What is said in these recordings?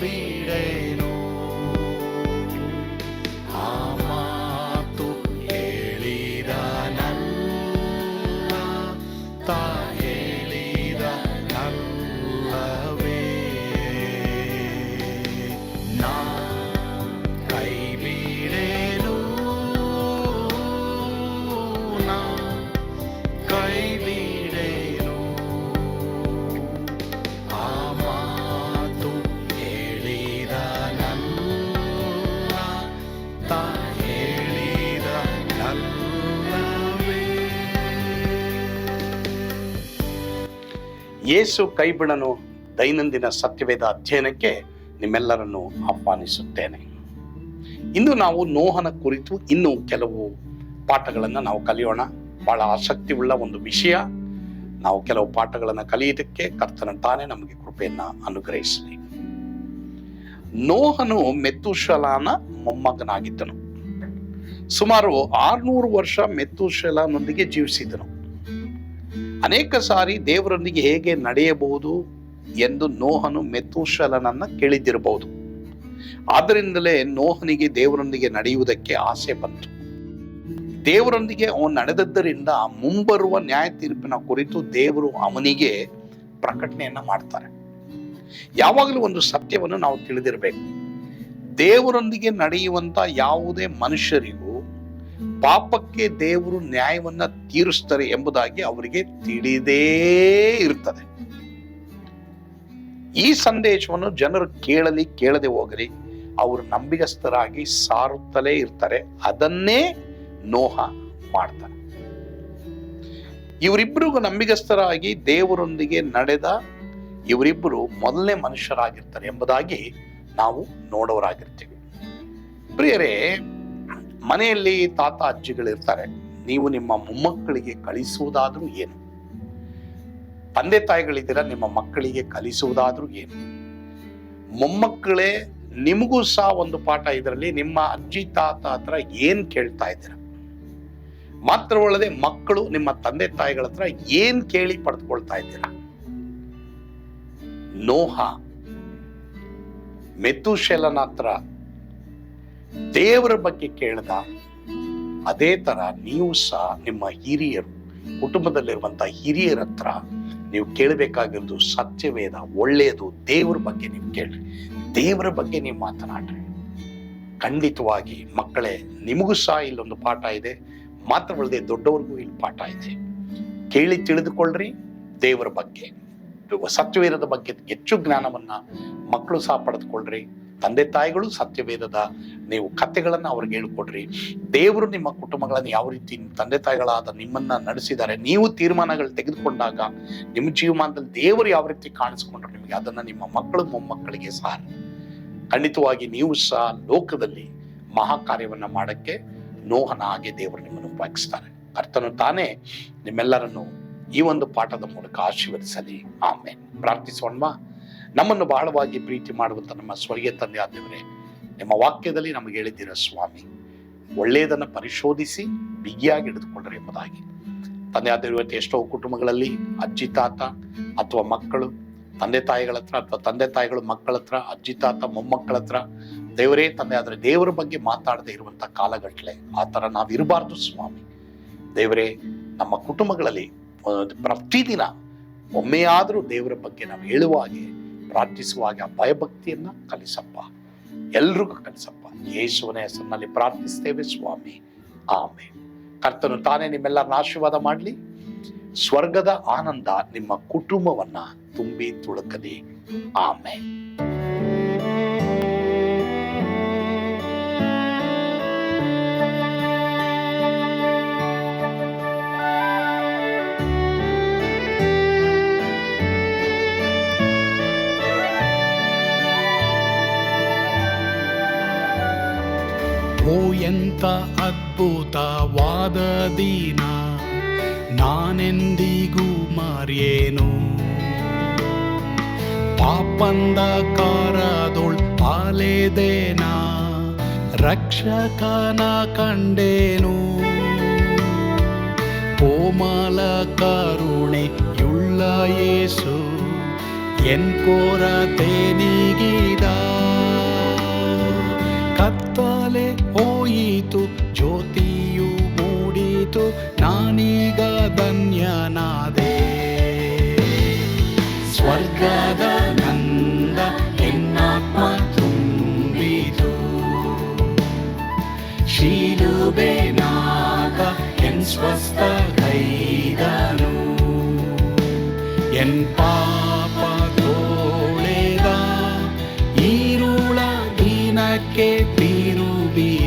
ಬಿಡೇನು ಆ ಮಾತು ಹೇಳಿದ ನನ್ನ ತಾ ಯೇಸು ಕೈಬಿಡನು ದೈನಂದಿನ ಸತ್ಯವೇದ ಅಧ್ಯಯನಕ್ಕೆ ನಿಮ್ಮೆಲ್ಲರನ್ನು ಆಹ್ವಾನಿಸುತ್ತೇನೆ. ಇಂದು ನಾವು ನೋಹನ ಕುರಿತು ಇನ್ನೂ ಕೆಲವು ಪಾಠಗಳನ್ನು ನಾವು ಕಲಿಯೋಣ. ಬಹಳ ಆಸಕ್ತಿ ಉಳ್ಳ ಒಂದು ವಿಷಯ. ನಾವು ಕೆಲವು ಪಾಠಗಳನ್ನು ಕಲಿಯೋದಕ್ಕೆ ಕರ್ತನ ತಾನೇ ನಮಗೆ ಕೃಪೆಯನ್ನು ಅನುಗ್ರಹಿಸಲಿ. ನೋಹನು ಮೆತ್ತುಶಲಾನ ಮೊಮ್ಮಗನಾಗಿದ್ದನು. ಸುಮಾರು ಆರ್ನೂರು ವರ್ಷ ಮೆತ್ತುಶಲಾನೊಂದಿಗೆ ಜೀವಿಸಿದನು ಅನೇಕ ಸಾರಿ ದೇವರೊಂದಿಗೆ ಹೇಗೆ ನಡೆಯಬಹುದು ಎಂದು ನೋಹನು ಮೆತ್ತುಶಲನನ್ನ ಕೇಳಿದ್ದಿರಬಹುದು. ಆದ್ದರಿಂದಲೇ ನೋಹನಿಗೆ ದೇವರೊಂದಿಗೆ ನಡೆಯುವುದಕ್ಕೆ ಆಸೆ ಬಂತು. ದೇವರೊಂದಿಗೆ ಅವನು ನಡೆದದ್ದರಿಂದ ಮುಂಬರುವ ನ್ಯಾಯ ತೀರ್ಪಿನ ಕುರಿತು ದೇವರು ಅವನಿಗೆ ಪ್ರಕಟಣೆಯನ್ನ ಮಾಡ್ತಾರೆ. ಯಾವಾಗಲೂ ಒಂದು ಸತ್ಯವನ್ನು ನಾವು ತಿಳಿದಿರಬೇಕು. ದೇವರೊಂದಿಗೆ ನಡೆಯುವಂತ ಯಾವುದೇ ಮನುಷ್ಯರಿಗೂ ಪಾಪಕ್ಕೆ ದೇವರು ನ್ಯಾಯವನ್ನ ತೀರಿಸ್ತಾರೆ ಎಂಬುದಾಗಿ ಅವರಿಗೆ ತಿಳಿದೇ ಇರ್ತದೆ. ಈ ಸಂದೇಶವನ್ನು ಜನರು ಕೇಳಲಿ, ಕೇಳದೆ ಹೋಗಲಿ, ಅವರು ನಂಬಿಗಸ್ಥರಾಗಿ ಸಾರುತ್ತಲೇ ಇರ್ತಾರೆ. ಅದನ್ನೇ ನೋಹ ಮಾಡ್ತಾರೆ. ಇವರಿಬ್ಬರಿಗೂ ನಂಬಿಗಸ್ಥರಾಗಿ ದೇವರೊಂದಿಗೆ ನಡೆದ ಇವರಿಬ್ಬರು ಮೊದಲನೇ ಮನುಷ್ಯರಾಗಿರ್ತಾರೆ ಎಂಬುದಾಗಿ ನಾವು ನೋಡೋರಾಗಿರ್ತೀವಿ ಪ್ರಿಯರೇ ಮನೆಯಲ್ಲಿ ತಾತ ಅಜ್ಜಿಗಳಿರ್ತಾರೆ. ನೀವು ನಿಮ್ಮ ಮೊಮ್ಮಕ್ಕಳಿಗೆ ಕಳಿಸುವುದಾದ್ರೂ ಏನು? ತಂದೆ ತಾಯಿಗಳಿದ್ದೀರ, ನಿಮ್ಮ ಮಕ್ಕಳಿಗೆ ಕಲಿಸುವುದಾದ್ರೂ ಏನು? ಮೊಮ್ಮಕ್ಕಳೇ, ನಿಮಗೂ ಸಹ ಒಂದು ಪಾಠ ಇದರಲ್ಲಿ, ನಿಮ್ಮ ಅಜ್ಜಿ, ತಾತ ಹತ್ರ ಏನ್ ಕೇಳ್ತಾ ಇದ್ದೀರ? ಮಾತ್ರವಲ್ಲದೆ ಮಕ್ಕಳು, ನಿಮ್ಮ ತಂದೆ ತಾಯಿಗಳ ಹತ್ರ ಏನ್ ಕೇಳಿ ಪಡೆದುಕೊಳ್ತಾ ಇದ್ದೀರ? ನೋಹ ಮೆತ್ತುಶೆಲನ ಹತ್ರ ದೇವರ ಬಗ್ಗೆ ಕೇಳ್ದ, ಅದೇ ತರ ನೀವು ಸಹ ನಿಮ್ಮ ಹಿರಿಯರು, ಕುಟುಂಬದಲ್ಲಿರುವಂತ ಹಿರಿಯರ ಹತ್ರ ನೀವು ಕೇಳಬೇಕಾಗಿರೋದು ಸತ್ಯವೇದ, ಒಳ್ಳೆಯದು. ದೇವರ ಬಗ್ಗೆ ನೀವು ಕೇಳ್ರಿ. ದೇವರ ಬಗ್ಗೆ ನೀವು ಮಾತನಾಡ್ರಿ. ಖಂಡಿತವಾಗಿ ಮಕ್ಕಳೇ, ನಿಮಗೂ ಸಹ ಇಲ್ಲೊಂದು ಪಾಠ ಇದೆ. ಮಾತ್ರವಲ್ಲದೆ ದೊಡ್ಡವ್ರಿಗೂ ಇಲ್ಲಿ ಪಾಠ ಇದೆ. ಕೇಳಿ ತಿಳಿದುಕೊಳ್ಳ್ರಿ ದೇವರ ಬಗ್ಗೆ. ಸತ್ಯವೇದದ ಬಗ್ಗೆ ಹೆಚ್ಚು ಜ್ಞಾನವನ್ನ ಮಕ್ಕಳು ಸಹ ಪಡೆದುಕೊಳ್ಳ್ರಿ. ತಂದೆ ತಾಯಿಗಳು ಸತ್ಯವೇದದ ನೀವು ಕಥೆಗಳನ್ನ ಅವ್ರಿಗೆ ಹೇಳ್ಕೊಡ್ರಿ. ದೇವರು ನಿಮ್ಮ ಕುಟುಂಬಗಳನ್ನು ಯಾವ ರೀತಿ ತಂದೆ ತಾಯಿಗಳಾದ ನಿಮ್ಮನ್ನ ನಡೆಸಿದ್ದಾರೆ, ನೀವು ತೀರ್ಮಾನಗಳು ತೆಗೆದುಕೊಂಡಾಗ ನಿಮ್ಮ ಜೀವಮಾನದಲ್ಲಿ ದೇವರು ಯಾವ ರೀತಿ ಕಾಣಿಸ್ಕೊಂಡ್ರು ನಿಮಗೆ, ಅದನ್ನ ನಿಮ್ಮ ಮಕ್ಕಳು ಮೊಮ್ಮಕ್ಕಳಿಗೆ ಸಹ ಖಂಡಿತವಾಗಿ ನೀವು ಸಹ ಲೋಕದಲ್ಲಿ ಮಹಾ ಕಾರ್ಯವನ್ನ ಮಾಡಕ್ಕೆ ನೋಹನ ಹಾಗೆ ದೇವರು ನಿಮ್ಮನ್ನು ಉಪಯೋಗಿಸ್ತಾರೆ ಕರ್ತನು ತಾನೇ ನಿಮ್ಮೆಲ್ಲರನ್ನು ಈ ಒಂದು ಪಾಠದ ಮೂಲಕ ಆಶೀರ್ವದಿಸಲಿ. ಆಮೇಲೆ ಪ್ರಾರ್ಥಿಸೋಣ ನಮ್ಮನ್ನು ಬಹಳವಾಗಿ ಪ್ರೀತಿ ಮಾಡುವಂಥ ನಮ್ಮ ಸ್ವರ್ಗೀಯ ತಂದೆ ಆದವರೇ ನಿಮ್ಮ ವಾಕ್ಯದಲ್ಲಿ ನಮಗೆ ಹೇಳಿದ್ದೀರ, ಸ್ವಾಮಿ? ಒಳ್ಳೆಯದನ್ನ ಪರಿಶೋಧಿಸಿ, ಬಿಗಿಯಾಗಿ ಹಿಡಿದುಕೊಂಡ್ರೆ ಎಂಬುದಾಗಿ. ತಂದೆ ಆದ ಇವತ್ತು ಎಷ್ಟೋ ಕುಟುಂಬಗಳಲ್ಲಿ ಅಜ್ಜಿ, ತಾತ ಅಥವಾ ಮಕ್ಕಳು, ತಂದೆ ತಾಯಿಗಳ ಹತ್ರ ಅಥವಾ ತಂದೆ ತಾಯಿಗಳು ಮಕ್ಕಳ ಹತ್ರ, ಅಜ್ಜಿ, ತಾತ, ಮೊಮ್ಮಕ್ಕಳ ಹತ್ರ, ದೇವರೇ, ತಂದೆ ಆದ್ರೆ ದೇವರ ಬಗ್ಗೆ ಮಾತಾಡದೇ ಇರುವಂಥ ಕಾಲಗಟ್ಟಲೆ ಆ ತರ ನಾವಿರಬಾರ್ದು ಸ್ವಾಮಿ. ದೇವರೇ, ನಮ್ಮ ಕುಟುಂಬಗಳಲ್ಲಿ ಪ್ರತಿದಿನ ಒಮ್ಮೆಯಾದರೂ ದೇವರ ಬಗ್ಗೆ ನಾವು ಹೇಳುವ ಹಾಗೆ ಪ್ರಾರ್ಥಿಸುವ ಹಾಗೆ ಭಯಭಕ್ತಿಯನ್ನ ಕಲಿಸಪ್ಪ. ಎಲ್ರಿಗೂ ಕಲಿಸಪ್ಪ. ಯೇಸುವನ ಹೆಸರಿನಲ್ಲಿ ಪ್ರಾರ್ಥಿಸ್ತೇವೆ ಸ್ವಾಮಿ. ಆಮೆ ಕರ್ತನು ತಾನೇ ನಿಮ್ಮೆಲ್ಲರನ್ನ ಆಶೀರ್ವಾದ ಮಾಡಲಿ. ಸ್ವರ್ಗದ ಆನಂದ ನಿಮ್ಮ ಕುಟುಂಬವನ್ನ ತುಂಬಿ ತುಳುಕಲಿ. ಆಮೇಲೆ ಎಂತ ಅದ್ಭುತವಾದ ದಿನ ನಾನೆಂದಿಗೂ ಮರೆಯೇನು ಪಾಪಂದ ಕಾರದೊಳ್ ಅಲೆದೇನ ರಕ್ಷಕನ ಕಂಡೇನು ಕೋಮಲ ಕರುಣೆಯುಳ್ಳ ಯೇಸು ಎನ್ ಕೊರತೆ ನೀಗಿದ ಕತ್ತಲೆ ಹೋಯಿತು ಜ್ಯೋತಿಯು ಮೂಡಿತು ನಾನೀಗ ಧನ್ಯನಾದೆ. ಸ್ವರ್ಗದ be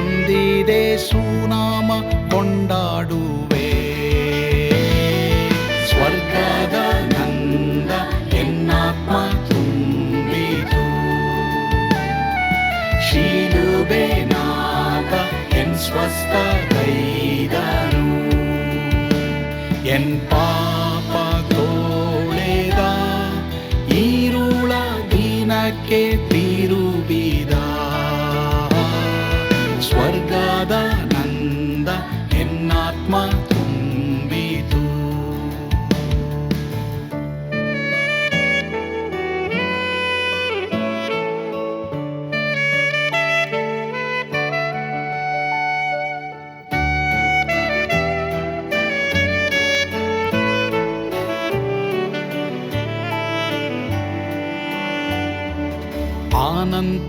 வந்திடே சூனாம கொண்டாடுவே ಸ್ವರ್ಗದ ನಂದ ಎನ್ನಾತ್ಮ ತುಂಬಿತು ಶೀಲುಬೆ ನಾಗ ಎನ್ ಸ್ವಸ್ಥ ಕೈದನು ಎನ್ ಪಾಪ ತೋಳೆದ ಈರುಳ ದಿನಕ್ಕೆ ತೀ